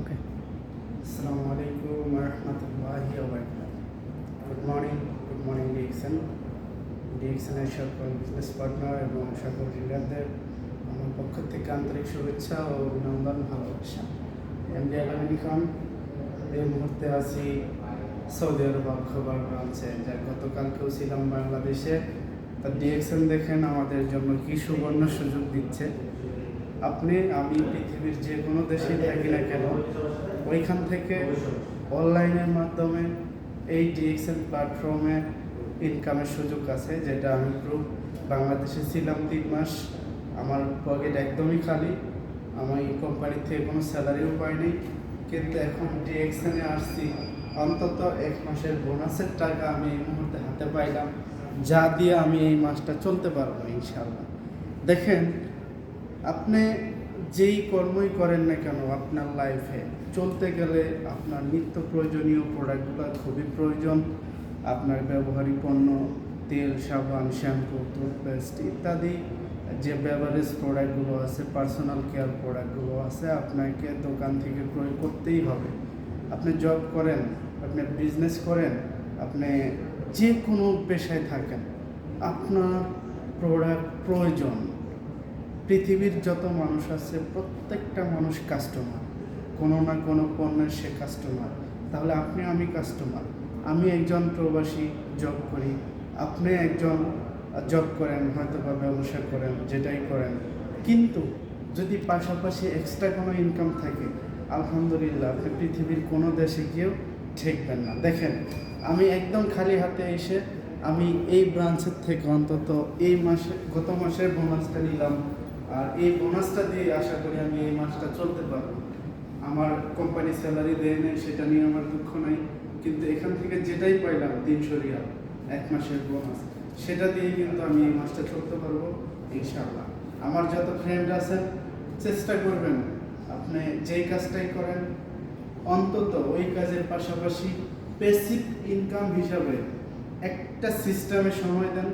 ওকে আসসালামু আলাইকুম রহমতুল্লাহি good morning good morning DXN ডিএক্সএনের সকল বিজনেস পার্টনার এবং সকল ডিলারদের আমার পক্ষ থেকে আন্তরিক শুভেচ্ছা ও অভিনন্দন ভালোবাসা এমডি আলমিন খান এই মুহূর্তে আছি সৌদি আরব খবর ব্রাঞ্চে যা গতকালকেও ছিলাম বাংলাদেশে। তা ডিএক্সএন দেখেন আমাদের জন্য কি সুবর্ণ সুযোগ দিচ্ছে। আপনি, আমি পৃথিবীর যে কোনো দেশে থাকি না কেন, ওইখান থেকে অনলাইনের মাধ্যমে এই ডিএক্সএল প্ল্যাটফর্মে ইনকামের সুযোগ আছে, যেটা আমি প্রুফ বাংলাদেশে ছিলাম তিন মাস। আমার পকেট একদমই খালি। আমি এই কোম্পানি থেকে কোনো স্যালারিও পাইনি। কিন্তু এখন ডিএক্সএনে আসছি, অন্তত এক মাসের বোনাসের টাকা আমি এই মুহূর্তে হাতে পাইলাম। যা দিয়ে আমি এই মাসটা চলতে পারব ইনশাল্লাহ দেখেন আপনি যেই কর্মই করেন না কেন আপনার লাইফে চলতে গেলে আপনার নিত্য প্রয়োজনীয় প্রোডাক্টগুলো খুবই প্রয়োজন। আপনার ব্যবহারিক পণ্য, তেল, সাবান শ্যাম্পু টুথপেস্ট ইত্যাদি যে বেভারেজ প্রোডাক্টগুলো আছে পার্সোনাল কেয়ার প্রোডাক্টগুলো আছে, আপনাকে দোকান থেকে ক্রয় করতেই হবে। আপনি জব করেন, আপনি বিজনেস করেন, আপনি যে কোনো পেশায় থাকেন, আপনার প্রোডাক্ট প্রয়োজন। পৃথিবীর যত মানুষ আছে, প্রত্যেকটা মানুষ কাস্টমার কোনো না কোনো পণ্যের সে কাস্টমার তাহলে আপনি আমি কাস্টমার আমি একজন প্রবাসী জব করি। আপনি একজন জব করেন হয়তো বা ব্যবসা করেন, যেটাই করেন। কিন্তু যদি পাশাপাশি এক্সট্রা কোনো ইনকাম থাকে, আলহামদুলিল্লাহ, আপনি পৃথিবীর কোনো দেশে গিয়েও ঠেকবেন না। দেখেন, আমি একদম খালি হাতে এসে আমি এই ব্রাঞ্চের থেকে অন্তত এই মাসে, গত মাসের বোনাসটা নিলাম আর এই বোনাসটা দিয়ে আশা করি আমি এই মাসটা চলতে পারব। আমার কোম্পানি স্যালারি দেয় নেই, সেটা নিয়ে আমার দুঃখ নাই। কিন্তু এখান থেকে যেটাই পাইলাম, তিনশো রিয়াল, এক মাসের বোনাস সেটা দিয়ে কিন্তু আমি এই মাসটা চলতে পারব, ইনশাআল্লাহ। আমার যত ফ্রেন্ড আছেন চেষ্টা করবেন, আপনি যেই কাজটাই করেন, অন্তত ওই কাজের পাশাপাশি বেসিক ইনকাম হিসাবে একটা সিস্টেমে সময় দেন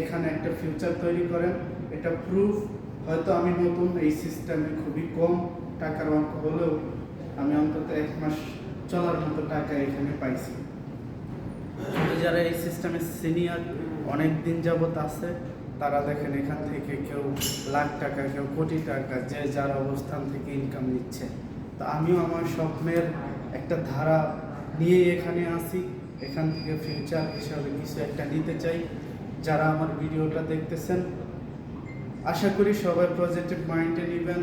এখানে একটা ফিউচার তৈরি করেন। এটা প্রুফ হয়তো আমি নতুন, এই সিস্টেমে খুবই কম টাকার অঙ্ক হলেও আমি অন্তত এক মাস চলার মতো টাকা এখানে পাইছি। যারা এই সিস্টেমে সিনিয়র অনেক দিন যাবত আছে, তারা দেখেন এখান থেকে কেউ লাখ টাকা, কেউ কোটি টাকা, যে যার অবস্থান থেকে ইনকাম নিচ্ছে। তো আমিও আমার স্বপ্নের একটা ধারা নিয়ে এখানে আসি এখান থেকে ফিউচার হিসাবে কিছু একটা নিতে চাই। যারা আমার ভিডিওটা দেখতেছেন, আশা করি সবাই পজিটিভ মাইন্ডে নেবেন।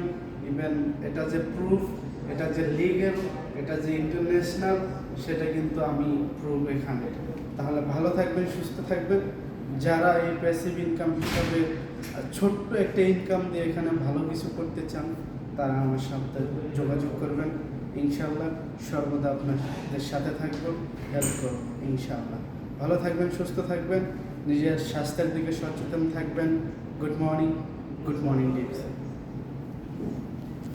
ইভেন এটা যে প্রুফ এটা যে লিগেল এটা যে ইন্টারন্যাশনাল সেটা কিন্তু আমি প্রুফ এখানে। তাহলে ভালো থাকবেন, সুস্থ থাকবেন। যারা এই প্যাসিভ ইনকাম হিসাবে ছোট্ট একটা ইনকাম দিয়ে এখানে ভালো কিছু করতে চান, তারা আমার সাথে যোগাযোগ করবেন। ইনশাআল্লাহ সর্বদা আপনাদের সাথে থাকব হেল্প করব, ইনশাআল্লাহ। ভালো থাকবেন, সুস্থ থাকবেন। নিজের স্বাস্থ্যের দিকে সচেতন থাকবেন good morning good morning dips